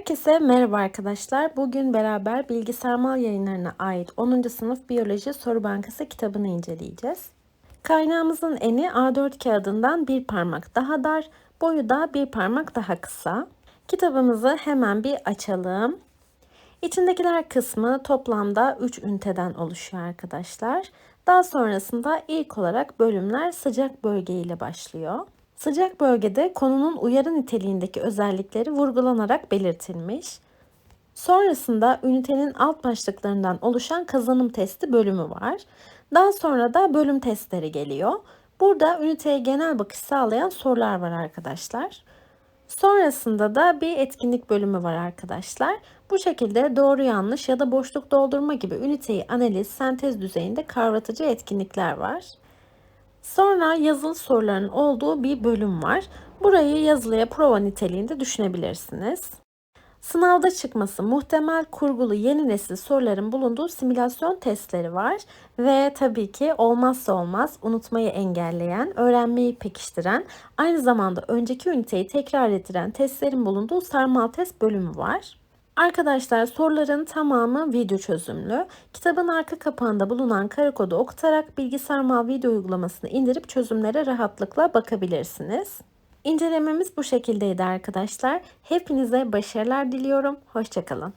Herkese merhaba arkadaşlar. Bugün beraber Bilgisayarmal yayınlarına ait 10. sınıf biyoloji soru bankası kitabını inceleyeceğiz. Kaynağımızın eni A4 kağıdından bir parmak daha dar, boyu da bir parmak daha kısa. Kitabımızı hemen bir açalım. İçindekiler kısmı toplamda 3 üniteden oluşuyor arkadaşlar. Daha sonrasında ilk olarak bölümler sıcak bölge ile başlıyor. Sıcak bölgede konunun uyarı niteliğindeki özellikleri vurgulanarak belirtilmiş. Sonrasında ünitenin alt başlıklarından oluşan kazanım testi bölümü var. Daha sonra da bölüm testleri geliyor. Burada üniteye genel bakış sağlayan sorular var arkadaşlar. Sonrasında da bir etkinlik bölümü var arkadaşlar. Bu şekilde doğru yanlış ya da boşluk doldurma gibi üniteyi analiz, sentez düzeyinde kavratıcı etkinlikler var. Sonra yazılı soruların olduğu bir bölüm var. Burayı yazılıya prova niteliğinde düşünebilirsiniz. Sınavda çıkması muhtemel kurgulu yeni nesil soruların bulunduğu simülasyon testleri var ve tabii ki olmazsa olmaz unutmayı engelleyen, öğrenmeyi pekiştiren, aynı zamanda önceki üniteyi tekrar ettiren testlerin bulunduğu sarmal test bölümü var. Arkadaşlar soruların tamamı video çözümlü. Kitabın arka kapağında bulunan kare kodu okutarak bilgisayar video uygulamasını indirip çözümlere rahatlıkla bakabilirsiniz. İncelememiz bu şekildeydi arkadaşlar. Hepinize başarılar diliyorum. Hoşçakalın.